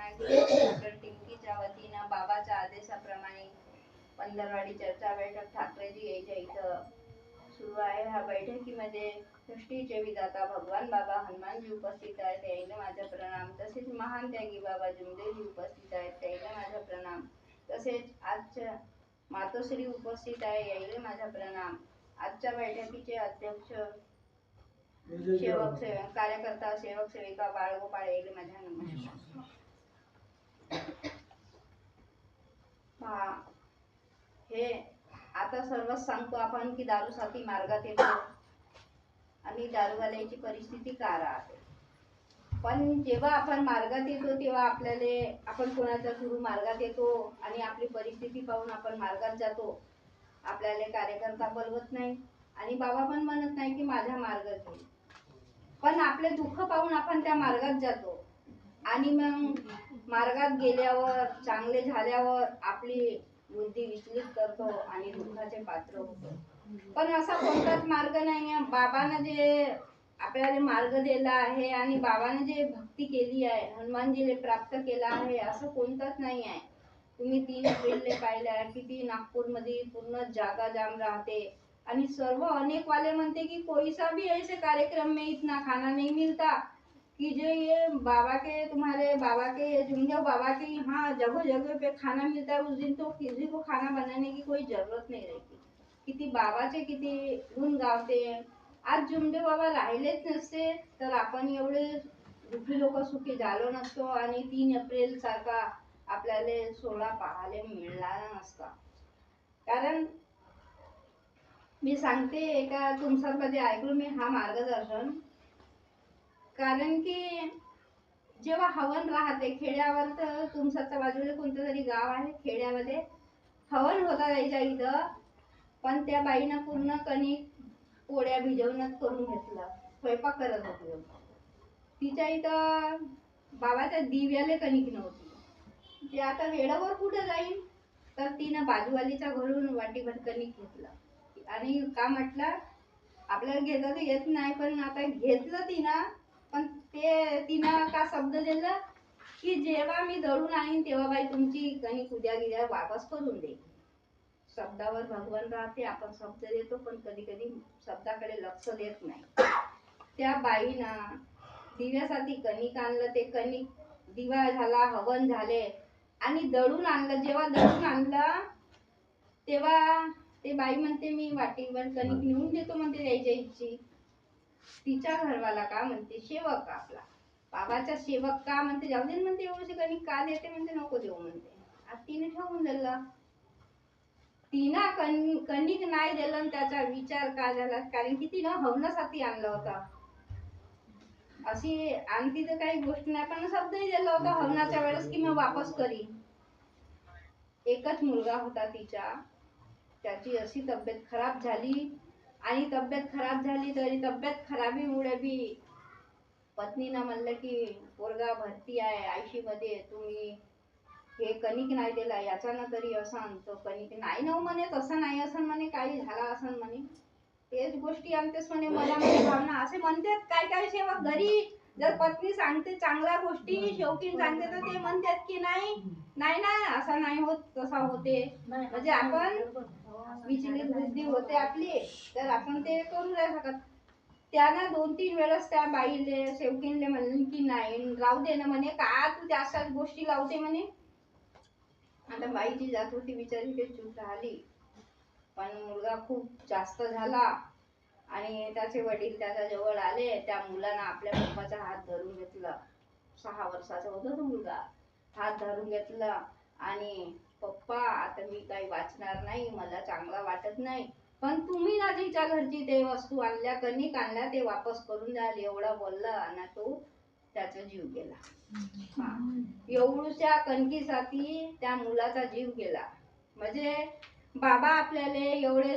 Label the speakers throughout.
Speaker 1: Doctor टिंकीच्या वतीनं बाबाच्या आदेशाप्रमाणे पंधरवाडी चर्चा बैठक ठाकरेजी यायच्या इथं सुरू आहे ह्या बैठकीमध्ये सृष्टीचे विधाता भगवान बाबा हनुमानजी उपस्थित आहेत त्याला माझा प्रणाम तसेच महान त्यागी बाबा जुमदेजी उपस्थित आहेत त्याला माझा प्रणाम तसेच आजच्या मातोश्री उपस्थित आहे यायला माझा प्रणाम आजच्या बैठकीचे अध्यक्ष सेवक सेवक कार्यकर्ता सेवक सेविका बाळगोपाळ यायला माझा नमस्कार पहा, हे आता सर्वच सांगतो आपण की दारूसाठी मार्गात येतो. आणि दारूवाल्याची परिस्थिती का राहते पण जेव्हा आपण मार्गात येतो तेव्हा आपल्याला आपण कोणाच्या थ्रू मार्गात येतो आणि आपली परिस्थिती पाहून आपण मार्गात जातो. आपल्याला कार्यकर्ता बोलवत नाही आणि बाबा पण म्हणत नाही की माझा मार्ग घे पण आपले दुःख पाहून आपण त्या मार्गात जातो. आणि मग मार्गात गेल्यावर चांगले झाल्यावर आपली बुद्धी विचलित करतो आणि दुःखाचे पात्र होतो. पण असा कोणताच मार्ग नाही आहे बाबानं जे आपल्याला मार्ग दिला आहे आणि बाबानं जे भक्ती केली आहे हनुमानजीने प्राप्त केला आहे असं कोणतंच नाही आहे तुम्ही तीन एप्रिलले पाहिल्या किती नागपूरमध्ये पूर्ण जागा जाम राहते. आणि सर्व अनेकवाले म्हणते की कोईसा भी ऐसे कार्यक्रम में इतना खाना नहीं मिलता. कि जो ये बाबा के तुम्हारे बाबा के जुमदेव बाबा के यहाँ जगह जगह पे खाना मिलता है उस दिन तो किसी को खाना बनाने की कोई जरूरत नहीं रहती। किती बाबाचे किती गुण गावते। आज जुमदेव बाबा राहिलेच नसते तर आपण एवढे दुःखी लोक सुखी झालो नसतो आणि तीन एप्रिल सारखा आपल्याला सोहळा पाहायला मिळणार नसता. कारण मी सांगते का तुमच्यामध्ये ऐकून मी हा मार्गदर्शन कारण की जेव्हा हवन राहते खेड्यावर तर तुमच्या बाजूला कोणतं तरी गाव आहे खेड्यामध्ये हवन होता त्याच्या इथं. पण त्या बाईनं पूर्ण कणिक पोळ्या भिजवूनच करून घेतलं स्वयंपाक करत होती. तिच्या इथं बाबाच्या दिव्याले कणिक नव्हती. ते आता वेळावर कुठं जाईल तर तिनं बाजूवालीच्या घरून वाटीभर कणिक घेतलं. आणि का म्हटलं आपल्याला घेता तर येत नाही पण आता घेतलं तिनं. पण ते तिनं का शब्द दिला की जेव्हा मी दळून आणीन तेव्हा बाई तुमची कणिक उद्या गिद्या वापस करून देईन शब्दावर भगवान राहते आपण शब्द देतो पण कधी कधी शब्दाकडे लक्ष देत नाही. त्या बाईनं दिव्यासाठी कणिक आणलं ते कणिक दिवा झाला हवन झाले आणि दळून आणलं. जेव्हा दळून आणलं तेव्हा ते बाई म्हणते मी वाटीवर कणिक नेऊन देतो म्हणते यायच्या इच्छी. तिच्या घरवाला का म्हणते? सेवक आपला. बाबाचा सेवक का म्हणते? जाऊ दे म्हणते एवढं कणिक का देते म्हणते? नको देऊ म्हणते. आज तिने ठेवून दिलं. तिना कण कणिक नाही दिलं त्याचा विचार का झाला? कारण की तिनं हवनासाठी आणलं होता. अशी आणखी तर काही गोष्ट नाही पण शब्दही दिला होता हवनाच्या वेळेस की मी वापस करी एकच मुलगा होता तिच्या त्याची अशी तब्येत खराब झाली. आणि तब्येत खराब झाली तरी तब्येत खराबीमुळे बी पत्नीनं म्हणलं की पोरगा भरती आहे आयशी मध्ये तुम्ही हे कणिक नाही दिला याच्यानं तरी असन. तो कणिक नाही ना हो म्हणे तसं नाही असं म्हणे काही झाला असं म्हणे. तेच गोष्टी आणतेस म्हणे मला म्हणे भावना असे म्हणतात काय काय सेवक घरी जर पत्नी सांगते चांगल्या गोष्टी शौकीन सांगते तर ते म्हणतात की नाही नाही ना असा नाही होत तसा होते. म्हणजे आपण विचलित बुद्धी होते आपली तर आपण ते करू नाही शकत. त्यानं दोन तीन वेळेस त्या बाईले शेवकीनले म्हणले की नाही राहू दे ना म्हणे का तू अशाच गोष्टी लावते म्हणे. आता बाईची जात होती बिचारी ते चूप राहिली पण मुलगा खूप जास्त झाला. आणि त्याचे वडील त्याच्याजवळ आले. त्या मुलानं आपल्या पप्पाचा हात धरून घेतला. सहा वर्षाचा होता तो मुलगा. हात धरून घेतला आणि पप्पा आता मी काही वाचणार नाही मला चांगला वाटत नाही. पण तुम्ही ना घरची ते वस्तू आणल्या कणिक आणल्या ते वापस करून द्याल एवढा बोलला आणि तो त्याचा जीव गेला. हा. कणकीसाठी त्या मुलाचा जीव गेला. म्हणजे बाबा आपल्याला एवढे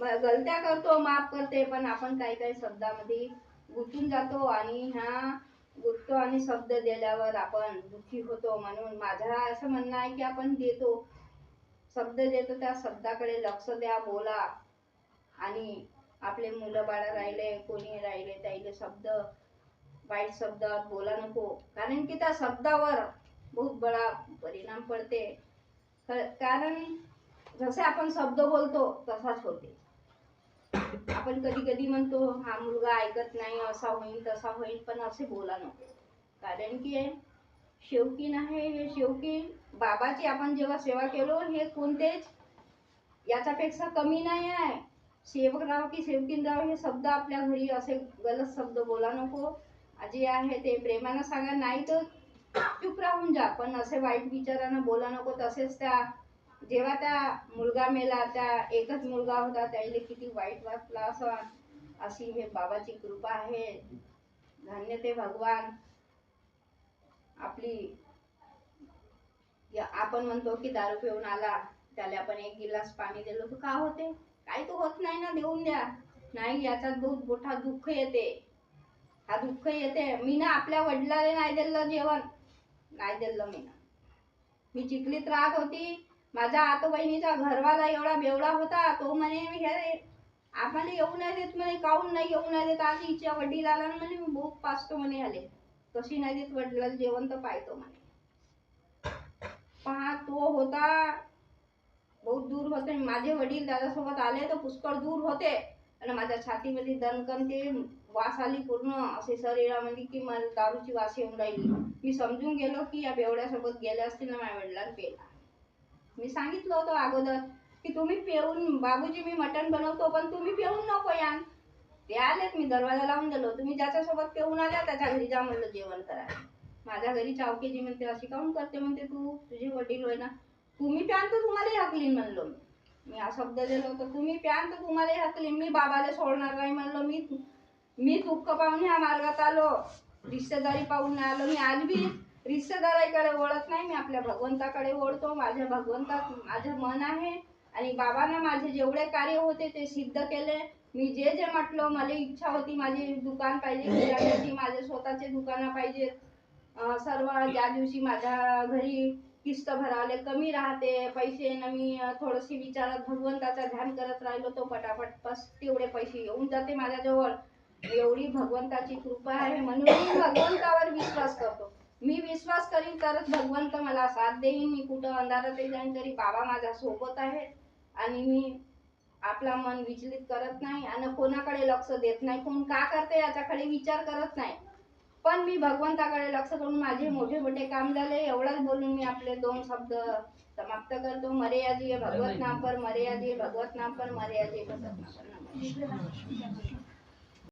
Speaker 1: गलत्या करतो माफ करते पण आपण काही काही शब्दामध्ये गुंतून जातो आणि ह्या गुंततो आणि शब्द दिल्यावर आपण दुःखी होतो म्हणून माझा असं म्हणणं आहे की आपण देतो. शब्द देतो त्या शब्दाकडे लक्ष द्या बोला. आणि आपले मुलं बाळ राहिले कोणी राहिले त्याले शब्द वाईट शब्दात बोला नको. कारण की त्या शब्दावर बहुत बडा परिणाम पडते. कारण जसे आपण शब्द बोलतो तसाच होते. आपण कधी कधी म्हणतो हा मुलगा ऐकत नाही असा होईल तसा होईल पण असे बोला नको. कारण की शेवकीन आहे हे शेवकीन बाबाची आपण जेव्हा सेवा केलो हे कोणतेच याच्यापेक्षा कमी नाही आहे. सेवकराव की सेवकीनराव हे शब्द आपल्या घरी असे गलत शब्द बोला नको. जे आहे ते प्रेमानं सांगा नाही तर चुप राहून जा. पण असे वाईट विचारानं बोला नको तसेच त्या जेव्हा त्या मुलगा मेला त्या एकच मुलगा होता त्याला किती वाईट वाटला असं अशी हे बाबाची कृपा आहे. धन्य ते भगवान. आपली आपण म्हणतो की दारू पिऊन आला त्याला आपण एक गिलास पाणी दिलं. तर का होते? काही तर होत नाही ना देऊन द्या. नाही याचा बहुत मोठा दुःख येते. हा दुःख येते. मी ना आपल्या वडिलाला नाही दिलं जेवण. नाही दिलं मी ना. मी चिखलीत राहत होती. माझ्या आतो बहिणीचा घरवाला एवढा बेवडा होता तो म्हणे मी हे आम्हाला येऊ नाही देत म्हणे काहून नाही येऊ नाही देत? आज हिच्या वडील आला म्हणे मी भूक पाचतो म्हणे आले कशी नाही देत वडिलाला जेवण तर पाहतो म्हणे. पहा तो होता बहुत दूर होते. माझे वडील दादासोबत आले तर पुष्कळ दूर होते. आणि माझ्या छातीमध्ये दणकन ते वास आली पूर्ण. असे शरीरामध्ये की मला दारूची वास येऊन राहिली. मी समजून गेलो की या बेवड्यासोबत गेले असतील ना माझ्या वडिलांना पेला. मी सांगितलं होतं अगोदर की तुम्ही पेऊन बाबूजी मी मटण बनवतो पण तुम्ही पेऊन नको या. ते आलेत मी दरवाजा लावून दिलो तुम्ही ज्याच्यासोबत पेऊन आल्या त्याच्या घरी जा म्हणलं जेवण करायला. माझ्या घरी चावकेजी म्हणते अशी काऊन करते? म्हणते तू तुझे वडील होय ना तुम्ही प्यान तर तुम्हालाही हकलीन म्हणलो मी. मी हा शब्द दिलो होतो तुम्ही प्यान तर तुम्हालाही हकलीन मी बाबाला सोडणार नाही म्हणलो मी मी दुःख पाहून ह्या मार्गात आलो. रिश्तेदारी पाहून नाही आलो मी आज बी रिश्तेदाराकडे वळत नाही मी आपल्या भगवंताकडे वळतो माझ्या भगवंतात माझं मन आहे आणि बाबांना माझे जेवढे कार्य होते ते सिद्ध केले. मी जे जे म्हटलं मला इच्छा होती माझी दुकान पाहिजे किराण्याची माझे स्वतःचे दुकानं पाहिजे सर्व ज्या दिवशी माझ्या घरी किस्त भरावले कमी राहते पैसे न मी थोडीशी विचारात भगवंताचा ध्यान करत राहिलो तो पटापट बस तेवढे पैसे येऊन जाते माझ्याजवळ. एवढी भगवंताची कृपा आहे म्हणून मी भगवंतावर विश्वास करतो. मी विश्वास करीन तरच भगवंत मला साथ देईन मी कुठं अंधारात जाईन तरी बाबा माझ्या सोबत आहे आणि मी आपला मन विचलित करत नाही आणि कोणाकडे लक्ष देत नाही कोण का करते याच्याकडे विचार करत नाही पण मी भगवंताकडे लक्ष करून माझे मोठे मोठे काम झाले एवढंच बोलून मी आपले दोन शब्द समाप्त करतो मर्यादी भगवत नाम पर मर्यादी भगवत नाम पर मर्यादी भगवत नाम पर